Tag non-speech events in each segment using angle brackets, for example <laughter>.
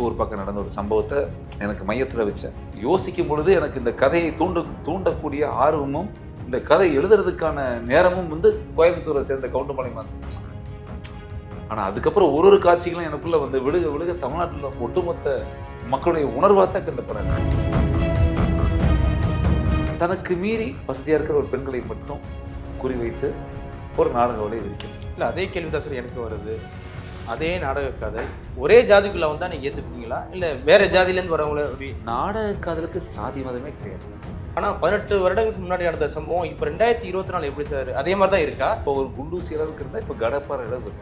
ஊர் பக்கம் நடந்த ஒரு சம்பவத்தை எனக்கு மையத்தில் வச்சேன். யோசிக்கும் பொழுது எனக்கு இந்த கதையை தூண்டு தூண்டக்கூடிய ஆர்வமும் இந்த கதை எழுதுறதுக்கான நேரமும் வந்து கோயம்புத்தூரை சேர்ந்த கவுண்டமலை ஆனால் அதுக்கப்புறம் ஒரு ஒரு காட்சிகளும் எனக்குள்ள வந்து விழுக விழுக தமிழ்நாட்டில் ஒட்டுமொத்த மக்களுடைய உணர்வாக தான் இந்த தனக்கு மீறி வசதியாக இருக்கிற ஒரு பெண்களை மட்டும் குறிவைத்து ஒரு நாடக வலை இருக்கிறது இல்லை அதே கேள்விதான் சார் எனக்கு வருது. அதே நாடக கதை. ஒரே ஜாதிக்குள்ள வந்தா நீங்க ஏத்துப்பீங்களா? இல்ல வேற ஜாதியிலேருந்து வரவங்கள அப்படி நாடக காதலுக்கு சாதி மதமே கிடையாது. ஆனா பதினெட்டு வருடங்களுக்கு முன்னாடி நடந்த சம்பவம் இப்போ ரெண்டாயிரத்தி இருபத்தி நாலு எப்படி சார்? அதே மாதிரி தான் இருக்கா? இப்போ ஒரு குண்டூசி அளவுக்கு இருந்தால் இப்போ கடப்பாறை அளவுக்கு.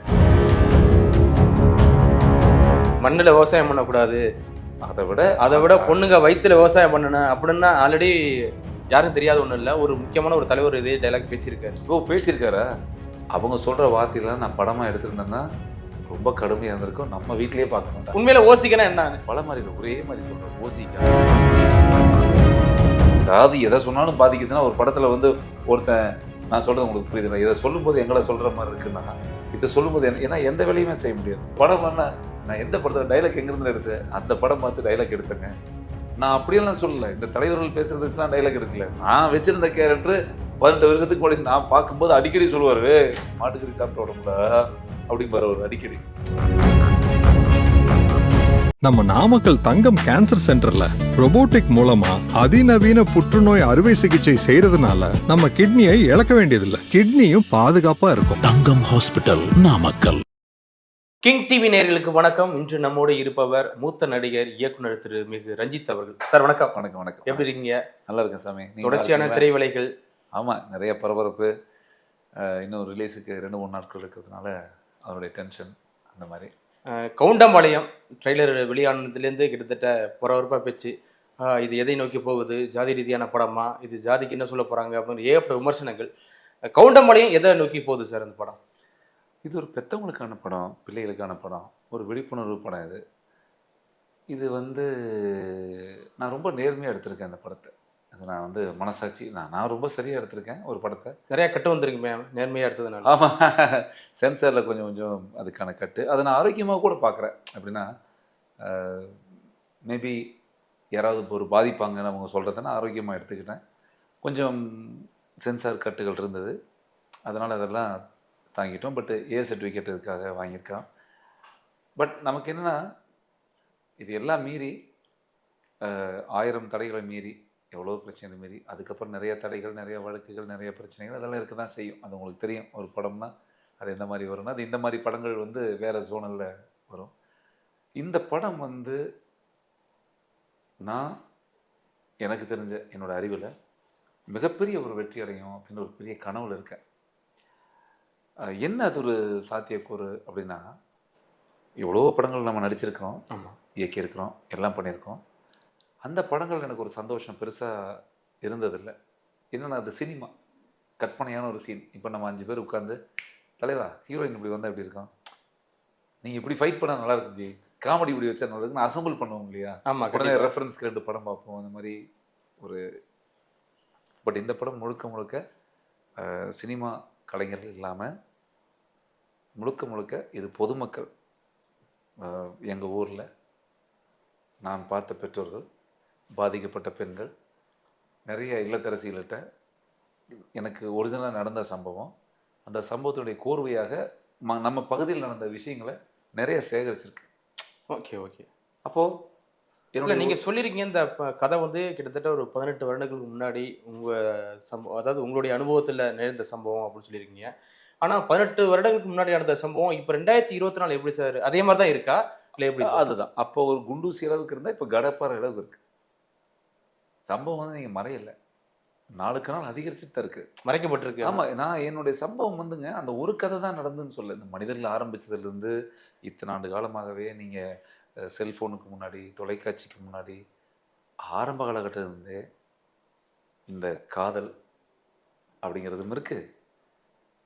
மண்ணில் விவசாயம் பண்ணக்கூடாது. அதை விட அதை விட பொண்ணுங்க வயித்துல விவசாயம் பண்ணணும் அப்படின்னா ஆல்ரெடி யாருக்கும் தெரியாத ஒன்றும் இல்லை. ஒரு முக்கியமான ஒரு தலைவர் இதே டைலாக் பேசியிருக்காரு. ஓ பேசியிருக்காரா? அவங்க சொல்ற வார்த்தையெல்லாம் நான் படமா எடுத்திருந்தேன்னா ரொம்ப கடுமையா இருந்திருக்கும். நம்ம வீட்லயே பார்க்க மாட்டேன் உண்மையில ஓசிக்கனா என்ன பல மாதிரி ஒரே மாதிரி சொல்றேன். ஓசிக்க. அதாவது எதை சொன்னாலும் பாதிக்குதுன்னா ஒரு படத்துல வந்து ஒருத்தன் நான் சொல்றது உங்களுக்கு புரியுதுல இதை சொல்லும்போது எங்களை சொல்ற மாதிரி இருக்குன்னா இதை சொல்லும்போது என்ன- ஏன்னா எந்த வேலையுமே செய்ய முடியாது. படம் என்ன நான் எந்த படத்துல டைலாக் எங்கிருந்து எடுத்தேன் அந்த படம் பார்த்து டைலாக் எடுத்தேங்க. நான் அப்படியெல்லாம் சொல்லல. இந்த தலைவர்கள் பேசுறது வச்சுலாம் டைலாக் எடுக்கல. நான் வச்சிருந்த கேரக்டர் பதினெட்டு வருஷத்துக்கு முன்னாடி நான் பார்க்கும்போது அடிக்கடி சொல்லுவாரு மாட்டுக்கறி சாப்பிட்ட உடம்புல அப்படிம்பாரு அவர் அடிக்கடி. நம்ம நாமக்கல் தங்கம் கேன்சர் சென்டர்ல robotic மூலமா அதிநவீன புற்றுநோய் அறுவை சிகிச்சை செய்யறதுனால நம்ம கிட்னியை இழக்க வேண்டியதில்லை. கிட்னியும் பாதுகாப்பா இருக்கும். Thangam hospital Namakkal. King TV நேயர்களுக்கு வணக்கம். இன்று நம்மோடு இருப்பவர் மூத்த நடிகர் இயக்குனர் திரு மிகு ரஞ்சித் அவர்கள். சார் வணக்கம். வணக்கம் வணக்கம். எப்படி இருக்கீங்க? நல்லா இருக்கேன் சாமி. தொடர்ச்சியான? திரைவலைகள் ஆமாம் நிறைய பரபரப்பு. இன்னும் ரிலீஸுக்கு ரெண்டு மூணு நாட்கள் இருக்கிறதுனால அவருடைய டென்ஷன் அந்த மாதிரி. கவுண்டம்பாளையம் ட்ரெய்லர் வெளியானதுலேருந்து கிட்டத்தட்ட பரபரப்பாக பேச்சு. இது எதை நோக்கி போகுது? ஜாதி ரீதியான படமா? இது ஜாதிக்கு என்ன சொல்ல போகிறாங்க அப்படின்னு ஏகப்பட்ட விமர்சனங்கள். கவுண்டம்பாளையம் எதை நோக்கி போகுது சார் அந்த படம்? இது ஒரு பெத்தவங்களுக்கான படம் பிள்ளைகளுக்கான படம். ஒரு விழிப்புணர்வு படம் இது. இது வந்து நான் ரொம்ப நேர்மையாக எடுத்திருக்கேன் இந்த படத்தை. அது நான் வந்து மனசாட்சி நான் நான் ரொம்ப சரியாக எடுத்திருக்கேன் ஒரு படத்தை. நிறையா கட்டு வந்திருக்கு மேம் நேர்மையாக எடுத்ததுனால. ஆமாம் சென்சாரில் <laughs> கொஞ்சம் கொஞ்சம் அதுக்கான கட்டு. அதை நான் ஆரோக்கியமாக கூட பார்க்குறேன். எப்படின்னா மேபி யாராவது இப்போ ஒரு பாதிப்பாங்கன்னு அவங்க சொல்கிறத நான் ஆரோக்கியமாக எடுத்துக்கிட்டேன். கொஞ்சம் சென்சார் கட்டுகள் இருந்தது. அதனால் அதெல்லாம் தாங்கிட்டோம். பட் ஏ சர்டிஃபிகேட் இதுக்காக வாங்கியிருக்கான் பட் நமக்கு என்னென்னா இது எல்லாம் மீறி ஆயிரம் தடைகளை மீறி எவ்வளோ பிரச்சனை மீறி அதுக்கப்புறம் நிறைய தடைகள் நிறைய வழக்குகள் நிறைய பிரச்சனைகள் அதெல்லாம் இருக்க தான் செய்யும். அது உங்களுக்கு தெரியும். ஒரு படம்னா அது எந்த மாதிரி வரும்னா அது இந்த மாதிரி படங்கள் வந்து வேறு ஜோனலில் வரும். இந்த படம் வந்து நான் எனக்கு தெரிஞ்ச என்னோட அறிவில் மிகப்பெரிய ஒரு வெற்றி அடையும் அப்படின்னு ஒரு பெரிய கனவுல இருக்கேன். என்ன அது ஒரு சாத்தியக்கூறு அப்படின்னா எவ்வளோ படங்கள் நம்ம நடிச்சிருக்கிறோம். இயக்கியிருக்கிறோம். எல்லாம் பண்ணியிருக்கோம். அந்த படங்கள் எனக்கு ஒரு சந்தோஷம். பெருசாக இருந்ததில்லை. என்னென்னா அது சினிமா கற்பனையான ஒரு சீன் இப்போ நம்ம அஞ்சு பேர் உட்காந்து தலைவா ஹீரோயின் இப்படி வந்தால் எப்படி இருக்கும்? நீங்கள் இப்படி ஃபைட் பண்ணால் நல்லா இருக்கும் ஜி. காமெடி இப்படி வச்சா நல்லா இருக்குன்னு அசம்பிள் பண்ணுவோம் இல்லையா? ஆமாம் உடனே ரெஃபரன்ஸ்க்கு ரெண்டு படம் பார்ப்போம். அந்த மாதிரி ஒரு பட் இந்த படம் முழுக்க முழுக்க சினிமா கலைஞர்கள் இல்லாமல் முழுக்க முழுக்க இது பொதுமக்கள் எங்கள் ஊரில் நான் பார்த்த பெற்றோர்கள் பாதிக்கப்பட்ட பெண்கள். நிறைய இல்லத்தரசிகள்கிட்ட எனக்கு ஒரிஜினலாக நடந்த சம்பவம். அந்த சம்பவத்தினுடைய கோர்வையாக ம நம்ம பகுதியில் நடந்த விஷயங்களை நிறைய சேகரிச்சிருக்கு. Okay okay. அப்போது இல்லை நீங்கள் சொல்லியிருக்கீங்க இந்த கதை வந்து கிட்டத்தட்ட ஒரு பதினெட்டு வருடங்களுக்கு முன்னாடி உங்கள் சம்பவம் அதாவது உங்களுடைய அனுபவத்தில் நேர்ந்த சம்பவம் அப்படின்னு சொல்லியிருக்கீங்க ஆனால் பதினெட்டு வருடங்களுக்கு முன்னாடி நடந்த சம்பவம் இப்போ ரெண்டாயிரத்தி இருபத்தி நாலு எப்படி சார்? அதே மாதிரி தான் இருக்கா? இல்லை எப்படி அதுதான். அப்போ ஒரு குண்டூசி அளவுக்கு இருந்தால் இப்போ கடப்பாறை அளவுக்கு இருக்கு. சம்பவம் வந்து நீங்கள் மறையல. நாளுக்கு நாள் அதிகரிச்சுட்டு தான் இருக்கு. மறைக்கப்பட்டிருக்கு. ஆமா நான் என்னுடைய சம்பவம் வந்துங்க அந்த ஒரு கதை தான் நடந்துன்னு சொல்ல இந்த மனிதர்கள் ஆரம்பிச்சதுலேருந்து இத்தனை ஆண்டு காலமாகவே நீங்கள் செல்ஃபோனுக்கு முன்னாடி தொலைக்காட்சிக்கு முன்னாடி ஆரம்ப காலகட்டத்திலிருந்தே இந்த காதல் அப்படிங்கிறதும் இருக்கு.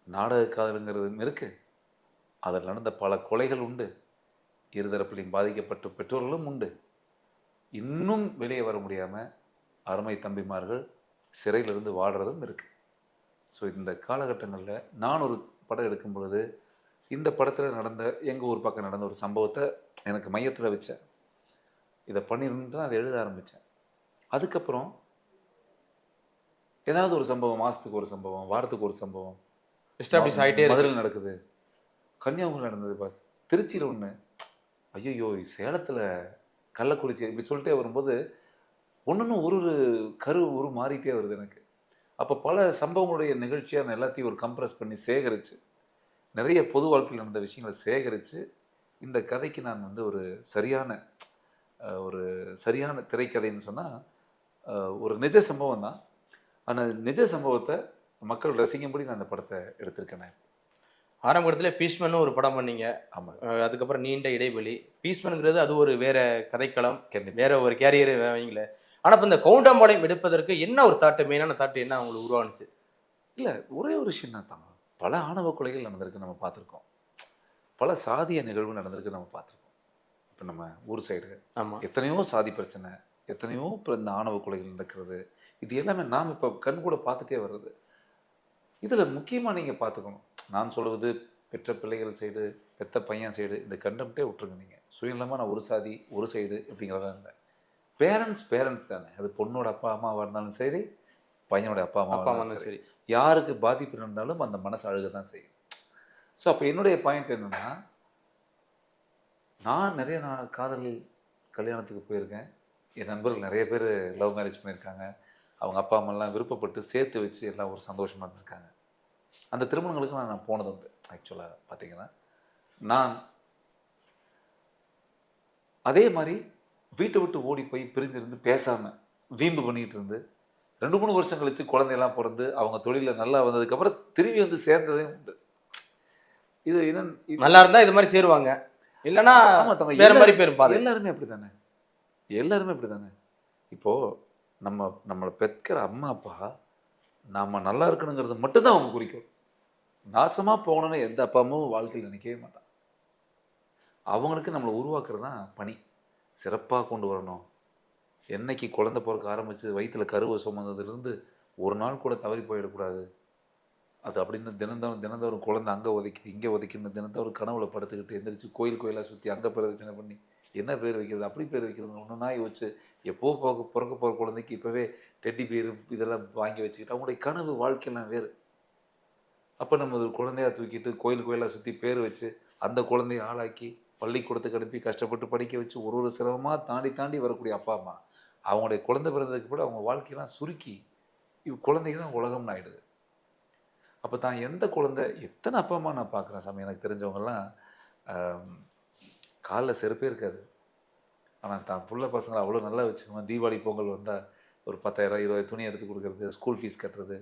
நாடக காதலுங்கிறதும் இருக்கு. அதில் நடந்த பல கொலைகள் உண்டு. இருதரப்பிலையும் பாதிக்கப்பட்ட பெற்றோர்களும் உண்டு. இன்னும் வெளியே வர முடியாமல் அருமை தம்பிமார்கள் சிறையிலிருந்து வாடுறதும் இருக்கு. ஸோ இந்த காலகட்டங்களில் நான் ஒரு படம் எடுக்கும் பொழுது இந்த படத்தில் நடந்த எங்கள் ஊர் பக்கம் நடந்த ஒரு சம்பவத்தை எனக்கு மையத்தில் வச்சேன். இதை பண்ணிருந்து தான் அதை எழுத ஆரம்பித்தேன் அதுக்கப்புறம் ஏதாவது ஒரு சம்பவம் மாதத்துக்கு ஒரு சம்பவம் வாரத்துக்கு ஒரு சம்பவம் எஸ்டாப்ளிஷ் ஆகிட்டே மதுரையில் நடக்குது. கன்னியாகுமரி நடந்தது பாஸ். திருச்சியில் ஒன்று ஐயோ சேலத்தில் கள்ளக்குறிச்சி இப்படி சொல்லிட்டே வரும்போது ஒன்று ஒரு ஒரு கரு ஒரு மாறிட்டே வருது எனக்கு. அப்போ பல சம்பவங்களுடைய நிகழ்ச்சியாக நான் எல்லாத்தையும் ஒரு கம்ப்ரஸ் பண்ணி சேகரித்து நிறைய பொது வாழ்க்கையில் நடந்த விஷயங்களை சேகரித்து இந்த கதைக்கு நான் வந்து ஒரு சரியான ஒரு சரியான திரைக்கதைன்னு சொன்னால் ஒரு நிஜ சம்பவம் தான். ஆனால் நிஜ சம்பவத்தை மக்கள் ரசிக்கும்படி நான் அந்த படத்தை எடுத்திருக்கேன் ஆரம்ப கட்டத்துல பீஷ்மன் ஒரு படம் பண்ணீங்க. ஆமாம் அதுக்கப்புறம் நீண்ட இடைவெளி. பீஷ்மனுங்கிறது அது ஒரு வேற கதைக்களம். வேற ஒரு கேரியர் வைங்கள ஆனா இப்ப இந்த கவுண்டம்பாளையம் எடுப்பதற்கு என்ன ஒரு தாட்டு? மெயினான தாட்டு என்ன உங்களுக்கு உருவானுச்சு? இல்லை ஒரே ஒரு விஷயம் தான் தான் பல ஆணவ கொலைகள் நடந்திருக்கு நம்ம பார்த்துருக்கோம். பல சாதிய நிகழ்வு நடந்திருக்கு நம்ம பார்த்துருக்கோம். இப்போ நம்ம ஊர் சைடு ஆமா. எத்தனையோ சாதி பிரச்சனை எத்தனையோ இப்போ இந்த ஆணவ கொலைகள் நடக்கிறது. இது எல்லாமே நாம் இப்போ கண் கூட பார்த்துட்டே வர்றது. இதில் முக்கியமாக நீங்கள் பார்த்துக்கணும். நான் சொல்வது பெற்ற பிள்ளைகள் சைடு பெத்த பையன் சைடு இந்த கண்டம்ட்டே விட்டுருங்க நீங்கள் சுயநலமாக நான் ஒரு சாதி ஒரு சைடு அப்படிங்கிறதெல்லாம் இல்லை. பேரண்ட்ஸ் பேரண்ட்ஸ் தானே. அது பொண்ணோட அப்பா அம்மாவாக இருந்தாலும் சரி பையனோட அப்பா அப்பா அம்மா இருந்தாலும் சரி. யாருக்கு பாதிப்பு நடந்தாலும் அந்த மனசு அழுக தான் செய்யும். ஸோ அப்போ என்னுடைய பாயிண்ட் என்னன்னா நான் நிறைய நான் காதல் கல்யாணத்துக்கு போயிருக்கேன். என் நண்பர்கள் நிறைய பேர் லவ் மேரேஜ் பண்ணியிருக்காங்க. அவங்க அப்பா அம்மாலாம் விருப்பப்பட்டு சேர்த்து வச்சு எல்லாம் ஒரு சந்தோஷமாக இருந்திருக்காங்க. அந்த திருமணங்களுக்கு நான் நான் போனது உண்டு ஆக்சுவலாக பார்த்தீங்கன்னா நான் அதே மாதிரி வீட்டை விட்டு ஓடி போய் பிரிஞ்சிருந்து பேசாமல் வீம்பு பண்ணிக்கிட்டு இருந்து ரெண்டு மூணு வருஷம் கழிச்சு குழந்தையெல்லாம் பிறந்து அவங்க தொழிலில் நல்லா வந்ததுக்கப்புறம் திரும்பி வந்து சேர்ந்ததே உண்டு. இது என்ன நல்லா இருந்தா இது மாதிரி சேருவாங்க. இல்லைன்னா வேற மாதிரி பேர் எல்லாருமே அப்படிதானே? எல்லாருமே அப்படிதானே? இப்போ நம்ம நம்மளை பெற்கிற அம்மா அப்பா நாம நல்லா இருக்கணுங்கிறது மட்டும்தான் அவங்க குறிக்கும் நாசமா போகணும்னு எந்த அப்பா அம்மாவும் வாழ்க்கையில் நினைக்கவே மாட்டான். அவங்களுக்கு நம்மளை உருவாக்குறது தான் பணி. சிறப்பாக கொண்டு வரணும். என்னைக்கு குழந்தை பிறக்க ஆரம்பித்து வயிற்றுல கருவை சுமந்ததுலேருந்து ஒரு நாள் கூட தவறி போயிடக்கூடாது. அது அப்படின்னு தினந்தோறும் தினந்தோறும் குழந்தை அங்கே ஒதுக்கிது இங்கே ஒதுக்கின்னு தினந்தோறும் கனவுல படுத்துக்கிட்டு எந்திரிச்சு கோயில் கோயிலாக சுற்றி அங்கே பிரதட்சணை பண்ணி என்ன பேர் வைக்கிறது அப்படி பேர் வைக்கிறது ஒன்றுனா யோசிச்சு எப்போ போக பிறக்க போகிற குழந்தைக்கு இப்போவே டெட்டி பேர் இதெல்லாம் வாங்கி வச்சுக்கிட்டு அவங்களுடைய கனவு வாழ்க்கையெல்லாம் வேறு. அப்போ நம்ம ஒரு குழந்தையாக தூக்கிட்டு கோயில் கோயிலாக சுற்றி பேர் வச்சு அந்த குழந்தைய ஆளாக்கி பள்ளிக்கூடத்துக்கு அனுப்பி கஷ்டப்பட்டு படிக்க வச்சு ஒரு ஒரு சிரமமாக தாண்டி தாண்டி வரக்கூடிய அப்பா அம்மா. அவங்களுடைய குழந்தை பிறந்ததுக்கு கூட அவங்க வாழ்க்கையெல்லாம் சுருக்கி இவ் தான் உலகம்னு ஆகிடுது அப்போ தான் எந்த குழந்தை எத்தனை அப்பா அம்மா நான் பார்க்குறேன் சாமி எனக்கு தெரிஞ்சவங்கெல்லாம் காலில் செருப்பே இருக்காது. ஆனால் தான் புள்ள பசங்களை அவ்வளோ நல்லா வச்சுக்கணும்? தீபாவளி பொங்கல் வந்தால் ஒரு பத்தாயிரம் இருபது துணி எடுத்து கொடுக்குறது ஸ்கூல் ஃபீஸ் கட்டுறது.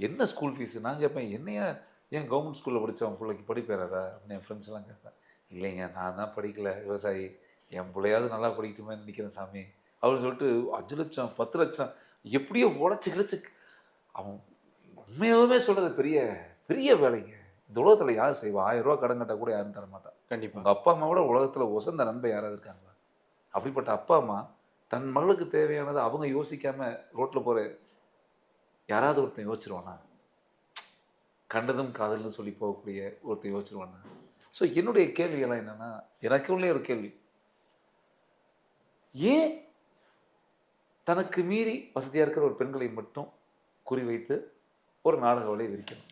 என்ன ஸ்கூல் ஃபீஸு நான் கேட்பேன் என்னையா ஏன் கவர்மெண்ட் ஸ்கூலில் படித்தவன் அவன் பிள்ளைக்கு படிப்பேறாதா அப்படின்னு என் ஃப்ரெண்ட்ஸ்லாம் கேட்பேன். இல்லைங்க நான் தான் படிக்கல. விவசாயி. என் பிள்ளையாவது நல்லா படிக்கட்டுமே நினைக்கிறேன் சாமி. அப்படின்னு சொல்லிட்டு அஞ்சு லட்சம் பத்து லட்சம் எப்படியோ உடச்சி கிடச்சி அவன் உண்மையாகவே சொல்கிறது பெரிய பெரிய வேலைங்க. இந்த உலகத்தில் யார் செய்வா? ஆயிரம் ரூபா கடன் கட்டா கூட யாரும் தர மாட்டான் கண்டிப்பா. உங்கள் அப்பா அம்மா விட உலகத்தில் உசந்த நண்பன் யாராவது இருக்காங்களா? அப்படிப்பட்ட அப்பா அம்மா தன் மகளுக்கு தேவையானதை அவங்க யோசிக்காம ரோட்டில் போகிற யாராவது ஒருத்தன் யோசிச்சிருவானா? கண்டதும் காதல்னு சொல்லி போகக்கூடிய ஒருத்தன் யோசிச்சிருவானா? ஸோ என்னுடைய கேள்வியெல்லாம் என்னன்னா எனக்கு உள்ளே ஒரு கேள்வி. ஏன் தனக்கு மீறி வசதியாக இருக்கிற ஒரு பெண்களை மட்டும் குறிவைத்து ஒரு நாடக வலையை விரிக்கணும்?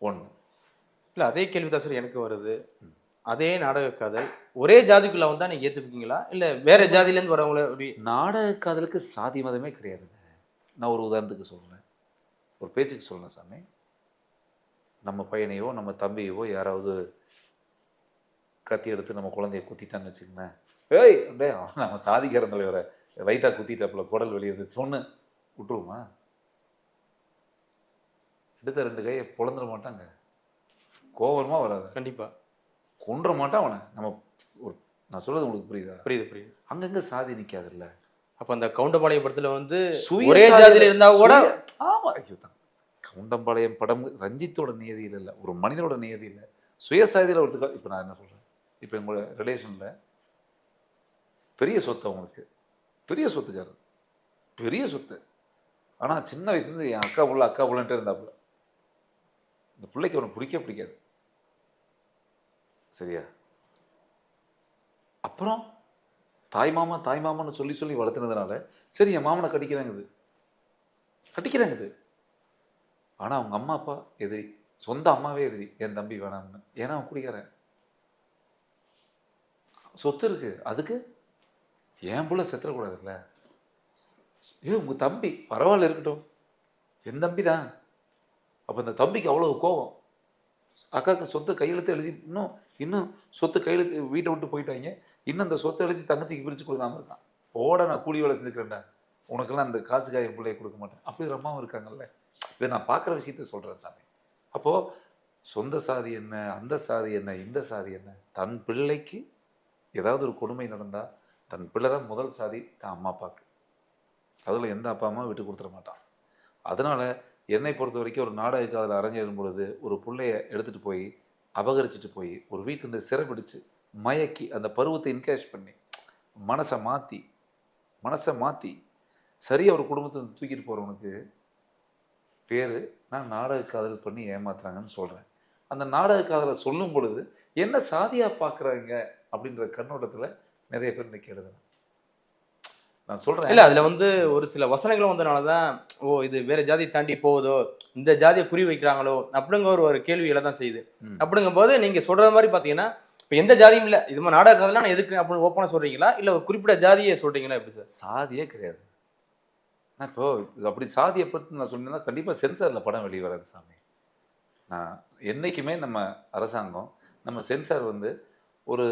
ஒன்று இல்ல அதே கேள்வி தான் சார் எனக்கு வருது. அதே நாடக காதல் ஒரே ஜாதிக்குள்ள வந்தா நீங்க ஏத்துப்பீங்களா? இல்ல வேற ஜாதியில இருந்து வரவங்கள அப்படி நாடக காதலுக்கு சாதி மதமே கிடையாதுங்க. நான் ஒரு உதாரணத்துக்கு சொல்கிறேன் ஒரு பேச்சுக்கு சொல்றேன் சாமி. நம்ம பையனையோ நம்ம தம்பியவோ யாராவது கத்தி எடுத்து நம்ம குழந்தைய குத்திட்டான்னு வச்சுக்கோங்களேன். ஏய் அப்படியே நம்ம சாதிக்கார தலைவரை. ரைட்டாக குத்திட்டாப்புல குடல் வெளியே இருந்துச்சு ஒன்று விட்டுருவோமா? எடுத்த ரெண்டு கையை பொழந்துட மாட்டாங்க. கோவரமாக வராது. கண்டிப்பா. கொன்ற மாட்டான் அவனை. நம்ம ஒரு நான் சொல்றது உங்களுக்கு புரியுதா? புரியுது புரியுது. அங்கங்க சாதி நிற்காதுல்ல அப்ப அந்த கவுண்டபாளையம் படத்துல வந்து ஒரே ஜாதியில இருந்தா கூட சுய- பூண்டம்பாளையம் படம் ரஞ்சித்தோட நியதியில் இல்லை ஒரு மனிதனோட நியதியில் சுயசாதியில் ஒருத்தர் இப்போ நான் என்ன சொல்கிறேன் இப்போ எங்களோட ரிலேஷனில் பெரிய சொத்து அவங்களுக்கு. பெரிய சொத்துக்காரர். பெரிய சொத்து. ஆனால் சின்ன வயசுலேருந்து என் அக்கா புள்ள அக்கா புள்ளன்ட்டு இருந்தாப்புல. இந்த பிள்ளைக்கு அவனை பிடிக்க பிடிக்காது. சரியா? அப்புறம் தாய் மாமா தாய் மாமான்னு சொல்லி சொல்லி வளர்த்துனதுனால சரி என் மாமனை கட்டிக்கிறேங்குது கட்டிக்கிறாங்குது ஆனால் அவங்க அம்மா அப்பா எதிரி. சொந்த அம்மாவே எதிரி. என் தம்பி வேணாம்னு. ஏன்னா அவன் குடிக்கிறேன் சொத்து இருக்கு. அதுக்கு என் புள்ள செத்துறக்கூடாதுல்ல? ஏ உங்கள் தம்பி பரவாயில்ல இருக்கட்டும். என் தம்பி தான். அப்போ இந்த தம்பிக்கு அவ்வளோ கோபம். அக்காவுக்கு சொத்தை கையெழுத்து எழுதி இன்னும் இன்னும் சொத்து கையெழுத்து வீட்டை விட்டு போயிட்டாங்க. இன்னும் அந்த சொத்தை எழுதி தங்கச்சிக்கு பிரித்து கொடுக்காம இருக்கான். ஓட நான் கூலி வேலை செஞ்சுக்கிறேன்டா. உனக்கெல்லாம் அந்த காசுக்காக என் பிள்ளைய கொடுக்க மாட்டேன். அப்படி ஒரு அம்மாவும் இருக்காங்கல்ல. இதை நான் பார்க்குற விஷயத்த சொல்கிறேன் சாமி. அப்போது சொந்த சாதி என்ன அந்த சாதி என்ன இந்த சாதி என்ன? தன் பிள்ளைக்கு ஏதாவது ஒரு கொடுமை நடந்தால் தன் பிள்ளை தான் முதல் சாதி தான் அம்மா அப்பாவுக்கு அதில் எந்த அப்பா அம்மா விட்டு கொடுத்துட மாட்டான். அதனால் என்னை பொறுத்த வரைக்கும் ஒரு நாடக அதில் அரங்கேறும் பொழுது ஒரு பிள்ளைய எடுத்துகிட்டு போய் அபகரிச்சுட்டு போய் ஒரு வீட்டிலேருந்து சிறப்பிடிச்சு மயக்கி அந்த பருவத்தை என்கரேஜ் பண்ணி மனசை மாற்றி மனசை மாற்றி சரியாக ஒரு குடும்பத்தை தூக்கிட்டு போகிறவனுக்கு பேர் நான் நாடக காதல் பண்ணி ஏமாத்துறாங்கன்னு சொல்கிறேன் அந்த நாடக காதலை சொல்லும் பொழுது என்ன சாதியாக பார்க்குறாங்க அப்படின்ற கண்ணோட்டத்தில் நிறைய பேர் இன்னைக்கு எழுதுறேன் நான் சொல்கிறேன் இல்ல அதுல வந்து ஒரு சில வசனங்களும் வந்தனாலதான் ஓ இது வேற ஜாதி தாண்டி போகுதோ? இந்த ஜாதியை குறி வைக்கிறாங்களோ? அப்படிங்கிற ஒரு ஒரு கேள்வி தான் செய்யுது. அப்படிங்கும்போது நீங்க சொல்ற மாதிரி பாத்தீங்கன்னா இப்ப எந்த ஜாதியும் இல்ல. இது மாதிரி நாடக கதைலாம் நான் எதுக்கு அப்படின்னு ஓப்பனா சொல்றீங்களா? இல்ல ஒரு குறிப்பிட்ட ஜாதியை சொல்றீங்களா எப்படி சார்? சாதியே கிடையாது. நான் இப்போ இது அப்படி சாதியை பற்றி நான் சொன்னேன்னா கண்டிப்பாக சென்சாரில் படம் வெளியே வராது சாமி. நான் என்றைக்குமே நம்ம அரசாங்கம் நம்ம சென்சார் வந்து ஒரு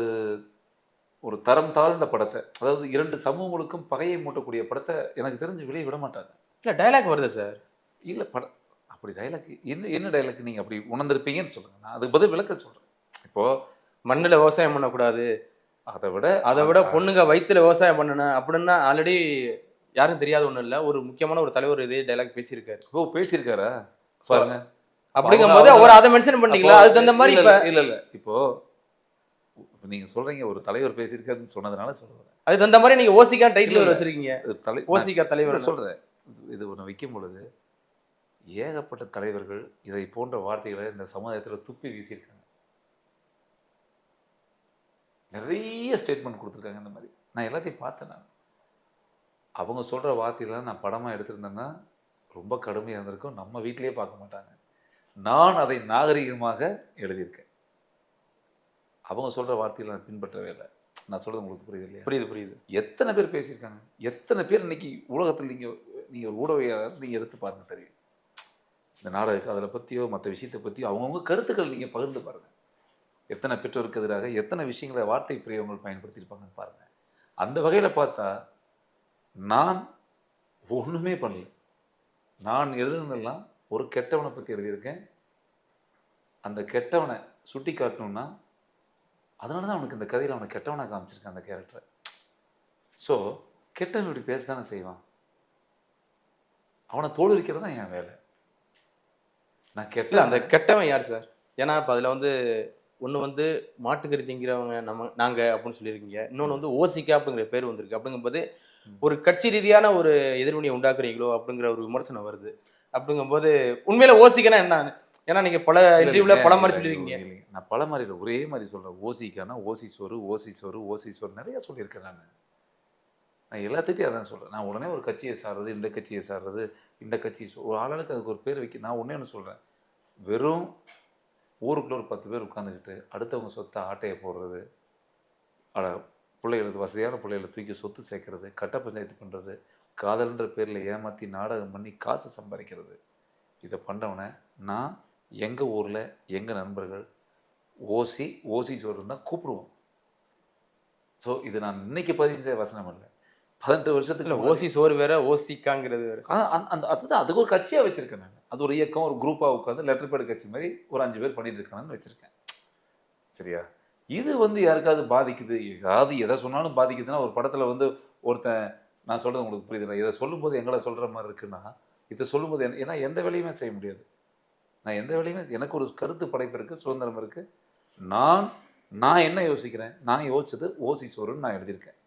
ஒரு தரம் தாழ்ந்த படத்தை அதாவது இரண்டு சமூகங்களுக்கும் பகையை மூட்டக்கூடிய படத்தை எனக்கு தெரிஞ்சு வெளியே விட மாட்டாங்க. இல்ல டைலாக் வருது சார் இல்லை படம் அப்படி டைலாக் என்ன என்ன டைலாக் நீங்கள் அப்படி உணர்ந்திருப்பீங்கன்னு சொல்லுங்கள் நான் அதுக்கு பதில் விளக்க சொல்கிறேன் இப்போது மண்ணுல விவசாயம் பண்ணக்கூடாது. அதை விட அதை விட பொண்ணுங்க வயித்துல விவசாயம் பண்ணணும் அப்படின்னா ஆல்ரெடி யாரும் தெரியாத ஒண்ணும் இல்ல. ஒரு முக்கியமான ஒரு தலைவர் இதே டைலாக் பேசியிருக்காரு. ஓ பேசியிருக்காரா? பாருங்க. அப்படிங்கும்போது அவர் அதை மென்ஷன் பண்ணீங்களா அது தகுந்த மாதிரி இப்ப இல்ல இல்ல. இப்போ இப்ப நீங்க சொல்றீங்க ஒரு தலைவர் பேசியிருக்காருன்னு சொன்னதுனால சொல்றேன். அது தகுந்த மாதிரி நீங்க ஓசிக்கா டைட்டில் இல்ல. வச்சிருக்கீங்க. தலை ஓசிக்கா தலைவர் இது- இது ஒன்று வைக்கும் பொழுது ஏகப்பட்ட தலைவர்கள் இதை போன்ற வார்த்தைகளை இந்த சமுதாயத்துல துப்பி வீசியிருக்காங்க. நிறைய ஸ்டேட்மெண்ட் கொடுத்துருக்காங்க இந்த மாதிரி. நான் எல்லாத்தையும் பார்த்தேன் நான். அவங்க சொல்ற வார்த்தைகளை நான் படமா எடுத்திருந்தேன்னா ரொம்ப கடுமையாக இருந்திருக்கும். நம்ம வீட்டிலேயே பார்க்க மாட்டாங்க. நான் அதை நாகரிகமாக எழுதியிருக்கேன். அவங்க சொல்ற வார்த்தைகளை நான் பின்பற்றவே இல்லை. நான் சொல்றது உங்களுக்கு புரியுது இல்லையா? புரியுது புரியுது. எத்தனை பேர் பேசியிருக்காங்க? எத்தனை பேர் இன்னைக்கு உலகத்தில் நீங்கள் நீங்கள் ஒரு ஊடகவியாளர் நீங்கள் எடுத்து பாருங்க தெரியும். இந்த நாடக அதில் பற்றியோ மற்ற விஷயத்தை பற்றியோ அவங்கவுங்க கருத்துக்கள் நீங்கள் பகிர்ந்து பாருங்க. எத்தனை பெற்றோருக்கு எதிராக எத்தனை விஷயங்களை வார்த்தை பிரியவங்கள் பயன்படுத்தியிருப்பாங்கன்னு பாருங்க. அந்த வகையில் பார்த்தா நான் ஒன்றுமே பண்ணல. நான் எழுதுனதெல்லாம் ஒரு கெட்டவனை பற்றி எழுதியிருக்கேன். அந்த கெட்டவனை சுட்டி காட்டணும்னா அதனால தான் அவனுக்கு இந்த கதையில் அவனை கெட்டவனை காமிச்சிருக்கேன் அந்த கேரக்டரை ஸோ கெட்டவன் இப்படி பேச தானே செய்வான்? அவனை தோலுரிக்கிறது தான் என் வேலை. நான் கெட்ட அந்த கெட்டவன் யார் சார்? ஏன்னா இப்போ அதில் வந்து ஒன்று வந்து மாட்டுக்கறி திங்கிறவங்க நம்ம நாங்க அப்படின்னு சொல்லியிருக்கீங்க. இன்னொன்று வந்து ஓசிக்கா அப்படிங்கிற பேர் வந்திருக்கு. அப்படிங்கும்போது ஒரு கட்சி ரீதியான ஒரு எதிர்வினையை உண்டாக்குறீங்களோ அப்படிங்கிற ஒரு விமர்சனம் வருது. அப்படிங்கும்போது உண்மையில ஓசிக்கனா என்ன? ஏன்னா நீங்க பல இன்டர்வியூல பல மாதிரி சொல்லியிருக்கீங்க. நான் பல மாதிரி ஒரே மாதிரி சொல்கிறேன் ஓசிக்கானா ஓசி சோறு ஓசி சோறு ஓசி சோறு. நிறைய சொல்லியிருக்கேன் நான். நான் எல்லாத்துட்டையும் அதான் சொல்கிறேன் நான் உடனே ஒரு கட்சியை சாடுறது இந்த கட்சியை சாடுறது இந்த கட்சி ஒரு ஆளாளுக்கு அதுக்கு ஒரு பேர் வைக்க நான் ஒன்றே ஒன்று சொல்கிறேன் வெறும் ஊருக்குள்ளே ஒரு பத்து பேர் உட்காந்துக்கிட்டு அடுத்தவங்க சொத்தை ஆட்டையை போடுறது அட பிள்ளைகளுக்கு வசதியான பிள்ளைகளை தூக்கி சொத்து சேர்க்கறது கட்ட பஞ்சாயத்து பண்ணுறது காதல்ன்ற பேரில் ஏமாற்றி நாடகம் பண்ணி காசு சம்பாதிக்கிறது. இதை பண்ணவனை நான் எங்கள் ஊரில் எங்கள் நண்பர்கள் ஓசி ஓசி சொல்கிறதுனா கூப்பிடுவோம். ஸோ இது நான் இன்னைக்கு பதிவு செய்ய வசனம் இல்லை பதினெட்டு வருஷத்துக்கு ஓசி சோறு வேற ஓசிக்காங்கிறது வேற. அந்த- அந்த அதுதான் அதுக்கு ஒரு கட்சியாக வச்சுருக்கேன் நான் அது ஒரு இயக்கம் ஒரு குரூப்பாக உட்காந்து லெட்டர் பேட் கட்சி மாதிரி ஒரு அஞ்சு பேர் பண்ணிட்டு இருக்காங்கன்னு வச்சுருக்கேன். சரியா? இது வந்து யாருக்காவது பாதிக்குது? ஏதாவது எதை சொன்னாலும் பாதிக்குதுன்னா ஒரு படத்தில் வந்து ஒருத்தன் நான் சொல்கிறது உங்களுக்கு புரியுதுல்ல இதை சொல்லும்போது எங்களை சொல்கிற மாதிரி இருக்குன்னா இதை சொல்லும்போது ஏன்னா எந்த வேலையுமே செய்ய முடியாது. நான் எந்த வேலையுமே எனக்கு ஒரு கருத்து படைப்பு இருக்குது சுதந்திரம் இருக்குது நான் நான் என்ன யோசிக்கிறேன்? நான் யோசிச்சது ஓசி சோறுன்னு நான் எழுதியிருக்கேன்.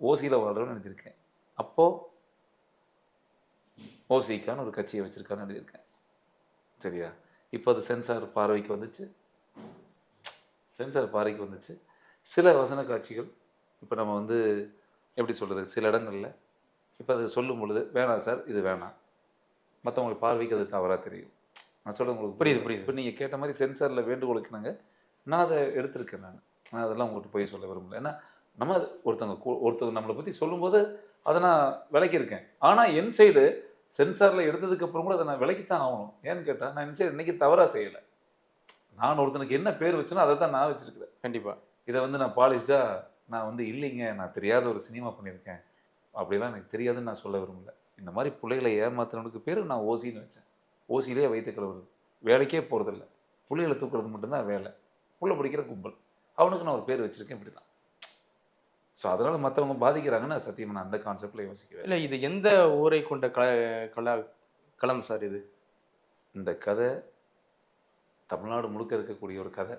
ஓசியில் வாழ்றேன்னு எழுதியிருக்கேன் அப்போது ஓசிக்கான்னு ஒரு கட்சியை வச்சுருக்கான்னு எழுதியிருக்கேன் சரியா? இப்போ அது சென்சார் பார்வைக்கு வந்துச்சு. சென்சார் பார்வைக்கு வந்துச்சு. சில வசன காட்சிகள் இப்போ நம்ம வந்து எப்படி சொல்கிறது சில இடங்களில் இப்போ அது சொல்லும் பொழுது வேணாம் சார் இது வேணாம். மற்றவங்களுக்கு பார்வைக்கு அது தவறாக தெரியும். நான் சொல்ல உங்களுக்கு புரியுது, புரியுது. இப்போ நீங்கள் கேட்ட மாதிரி சென்சாரில் வேண்டுகோளுக்கு நாங்கள் நான் அதை எடுத்திருக்கேன் நான். நான் அதெல்லாம் உங்கள்கிட்ட போய் சொல்ல விரும்பல. ஏன்னா நம்ம ஒருத்தவங்க ஒருத்தவங்க நம்மளை பற்றி சொல்லும்போது அதை நான் விளக்கியிருக்கேன். ஆனால் என் சைடு சென்சாரில் எடுத்ததுக்கு அப்புறம் கூட அதை நான் விளக்கித்தான் ஆகணும். ஏன்னு கேட்டால் நான் என் சைடு இன்னைக்கு தவறாக செய்யலை. நான் ஒருத்தனுக்கு என்ன பேர் வச்சேனோ அதை தான் நான் வச்சிருக்கிறேன். கண்டிப்பா. இதை வந்து நான் பாலிஷ்டாக நான் வந்து இல்லைங்க நான் தெரியாத ஒரு சினிமா பண்ணியிருக்கேன். அப்படிலாம் எனக்கு தெரியாதுன்னு நான் சொல்ல விரும்பல. இந்த மாதிரி பிள்ளைகளை ஏமாத்துறவனுக்கு பேர் நான் ஓசின்னு வச்சேன். ஓசியிலே வைத்து கழுவுறது. வேலைக்கே போகிறதில்ல பிள்ளைகளை தூக்குறது மட்டும்தான் வேலை. புள்ள பிடிக்கிற கும்பல். அவனுக்கு நான் ஒரு பேர் வச்சுருக்கேன் இப்படி தான் ஸோ அதனால் மற்றவங்க பாதிக்கிறாங்கன்னு சத்தியமாக நான் அந்த கான்செப்டில் யோசிக்கவே இல்லை. இது எந்த ஊரை கொண்ட கல கலா களம் சார் இது? இந்த கதை தமிழ்நாடு முழுக்க இருக்கக்கூடிய ஒரு கதை.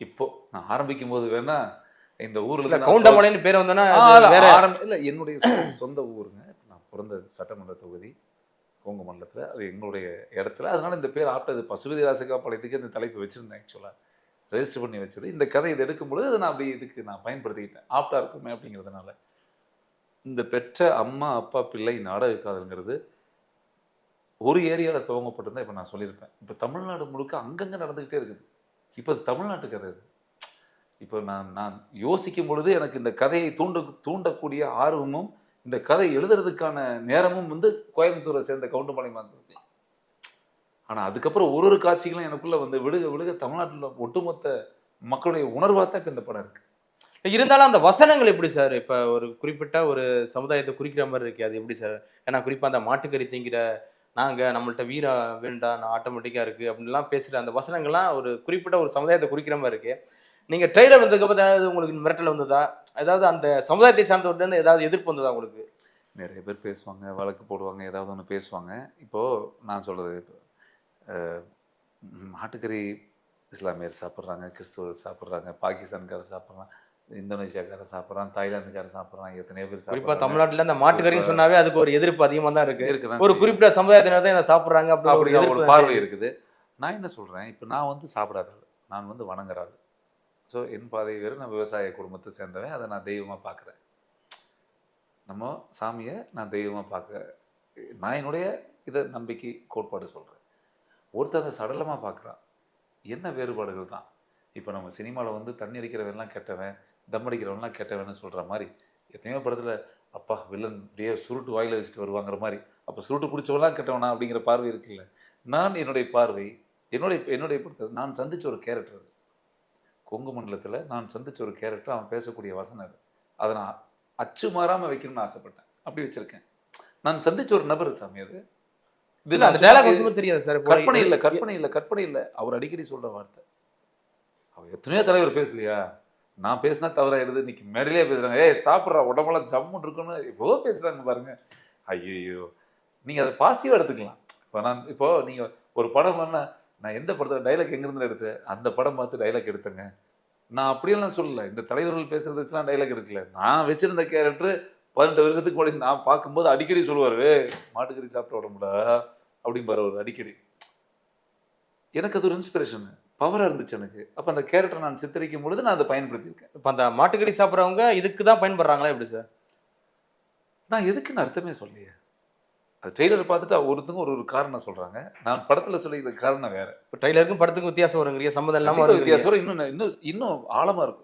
இப்போ நான் ஆரம்பிக்கும் போது வேணா இந்த ஊரில் கவுண்டமலைன்னு பேர் வந்தோன்னா வேற இல்ல என்னுடைய சொந்த ஊருங்க. நான் பிறந்த சட்டமன்ற தொகுதி கொங்கு மண்டலத்தில். அது எங்களுடைய இடத்துல. அதனால இந்த பேர் ஆப்டது பசுபதி ராசகாப்பாளையத்துக்கு இந்த தலைப்பு வச்சிருந்தேன் ஆக்சுவலாக ரெஜிஸ்டர் பண்ணி வச்சது. இந்த கதை இதை எடுக்கும்பொழுது அதை நான் அப்படி இதுக்கு நான் பயன்படுத்திக்கிட்டேன். ஆப்டா இருக்குமே அப்படிங்கிறதுனால. இந்த பெற்ற அம்மா அப்பா பிள்ளை நாடக காதல்ங்கிறது ஒரு ஏரியாவில் துவங்கப்பட்டிருந்தா இப்போ நான் சொல்லியிருப்பேன். இப்போ தமிழ்நாடு முழுக்க அங்கங்கே நடந்துக்கிட்டே இருக்குது. இப்போ அது தமிழ்நாட்டு கதை இது இப்போ நான் நான் யோசிக்கும் பொழுது எனக்கு இந்த கதையை தூண்டு தூண்டக்கூடிய ஆர்வமும் இந்த கதை எழுதுறதுக்கான நேரமும் வந்து கோயம்புத்தூரை சேர்ந்த கவுண்டமலை மாதிரி ஆனால் அதுக்கப்புறம் ஒரு ஒரு காட்சிகளும் எனக்குள்ள வந்து விழுக விழுக தமிழ்நாட்டில் ஒட்டுமொத்த மக்களுடைய உணர்வாக தான் இப்போ இந்த படம் இருக்கு. இருந்தாலும் அந்த வசனங்கள் எப்படி சார்? இப்ப ஒரு குறிப்பிட்ட ஒரு சமுதாயத்தை குறிக்கிற மாதிரி இருக்கு அது எப்படி சார்? ஏன்னா குறிப்பா அந்த மாட்டுக்கறி திங்கிற நாங்க நம்மள்ட்ட வீரா வேண்டா நான் ஆட்டோமேட்டிக்கா இருக்கு அப்படின்லாம் பேசுற அந்த வசனங்கள்லாம் ஒரு குறிப்பிட்ட ஒரு சமுதாயத்தை குறிக்கிற மாதிரி இருக்கு. நீங்க ட்ரெய்லர் வந்ததுக்கு அப்புறம் ஏதாவது உங்களுக்கு மிரட்டல் வந்ததா? ஏதாவது அந்த சமுதாயத்தை சார்ந்தவர்கிட்ட ஏதாவது எதிர்ப்பு வந்ததா உங்களுக்கு? நிறைய பேர் பேசுவாங்க வழக்கு போடுவாங்க ஏதாவது ஒன்று பேசுவாங்க. இப்போது நான் சொல்கிறது இப்போ மாட்டுக்கறி இஸ்லாமியர் சாப்பிட்றாங்க கிறிஸ்துவர் சாப்பிட்றாங்க பாகிஸ்தான்காரர் சாப்பிட்றான் இந்தோனேஷியாக்காரர் சாப்பிட்றான் தாய்லாந்துக்காரர் சாப்பிட்றான் எத்தனையோ பேர் குறிப்பா சாப்பிட்றாங்க. தமிழ்நாட்டுல இந்த மாட்டுக்கறின்னு சொன்னாவே அதுக்கு ஒரு எதிர்ப்பு அதிகமா தான் இருக்கு இருக்குதான் ஒரு. குறிப்பிட்ட சமுதாயத்தினர் தான் இதை சாப்பிடுறாங்க அப்படின்னு ஒரு பார்வை இருக்குது நான் என்ன சொல்கிறேன் இப்போ நான் வந்து சாப்பிடாத. நான் வந்து வணங்குற ஆள் ஸோ என் பாதை வேறு நான் விவசாய குடும்பத்தை சேர்ந்தவன் அதை நான் தெய்வமாக பார்க்குறேன் நம்ம சாமியை நான் தெய்வமாக பார்க்க நான் என்னுடைய இதை நம்பிக்கை கோட்பாடு சொல்கிறேன் ஒருத்தர் சடலமாக பார்க்குறான். என்ன வேறுபாடுகள் தான்? இப்போ நம்ம சினிமாவில் வந்து தண்ணி அடிக்கிறவன்லாம் கெட்டவன் தம் அடிக்கிறவன்லாம் கெட்டவன்னு சொல்கிற மாதிரி எத்தனையோ படத்தில் அப்பா வில்லன் அப்படியே சுருட்டு வாயில் வச்சுட்டு வருவாங்கிற மாதிரி அப்போ சுருட்டு பிடிச்சவெல்லாம் கெட்டவனா அப்படிங்கிற பார்வை இருக்குல்ல. நான் என்னுடைய பார்வை என்னுடைய என்னுடைய பொறுத்தது நான் சந்தித்த ஒரு கேரக்டர் அது. கொங்கு மண்டலத்தில் நான் சந்தித்த ஒரு கேரக்டர் அவன் பேசக்கூடிய வசனம் அது. அதை நான் அச்சு மாறாமல் வைக்கணும்னு ஆசைப்பட்டேன். அப்படி வச்சுருக்கேன். நான் சந்தித்த ஒரு நபர் சாமி அது. இது இல்ல அந்த சும்மா- வந்து தெரியாது சார். கற்பனை இல்லை கற்பனை இல்லை கற்பனை இல்லை. அவர் அடிக்கடி சொல்ற வார்த்தை. அவர் எத்தனையோ தலைவர் பேசலையா? நான் பேசினா தவறாயிடுது இன்னைக்கு மேடையிலே பேசுறாங்க. ஏய் சாப்பிட்றா உடம்பெல்லாம் ஜம்முன்னு இருக்குன்னு எப்போ பேசுறாங்க பாருங்க. ஐயோ நீங்க அதை பாசிட்டிவா எடுத்துக்கலாம். இப்போ நான் இப்போ நீங்க ஒரு படம் பண்ண நான் எந்த படத்துல டைலாக் எங்கிருந்து எடுத்தேன் அந்த படம் பார்த்து டைலாக் எடுத்தேங்க. நான் அப்படியெல்லாம் சொல்லல. இந்த தலைவர்கள் பேசுறது வச்சுலாம் டைலாக் எடுக்கல. நான் வச்சிருந்த கேரக்டர் பதினெட்டு வருஷத்துக்கு முன்னாடி நான் பார்க்கும்போது அடிக்கடி சொல்லுவார் "ஏய், மாட்டுக்கறி சாப்பிட்ட உடம்புடா அப்படிம்பாரு அவர் அடிக்கடி. எனக்கு அது ஒரு இன்ஸ்பிரேஷன் பவராக இருந்துச்சு எனக்கு. அப்போ அந்த கேரக்டர் நான் சித்தரிக்கும் பொழுது நான் அதை பயன்படுத்தியிருக்கேன். இப்ப அந்த மாட்டுக்கறி சாப்பிடுறவங்க இதுக்கு தான் பயன்படுறாங்களா எப்படி சார்? நான் எதுக்குன்னு அர்த்தமே சொல்லலையே. அது ட்ரெய்லரை பார்த்துட்டு ஒருத்தங்க ஒரு ஒரு காரணம் சொல்கிறாங்க நான் படத்தில் சொல்லிக்கிற காரணம் வேற. இப்போ ட்ரைலருக்கும் படத்துக்கும் வித்தியாசம் வருங்கிறிய? சம்மந்தம் இல்லாம கண்டிப்பா வருங்கிறீங்க. வித்தியாசம் வரும். இன்னும் இன்னும் இன்னும் ஆழமாக இருக்கும்.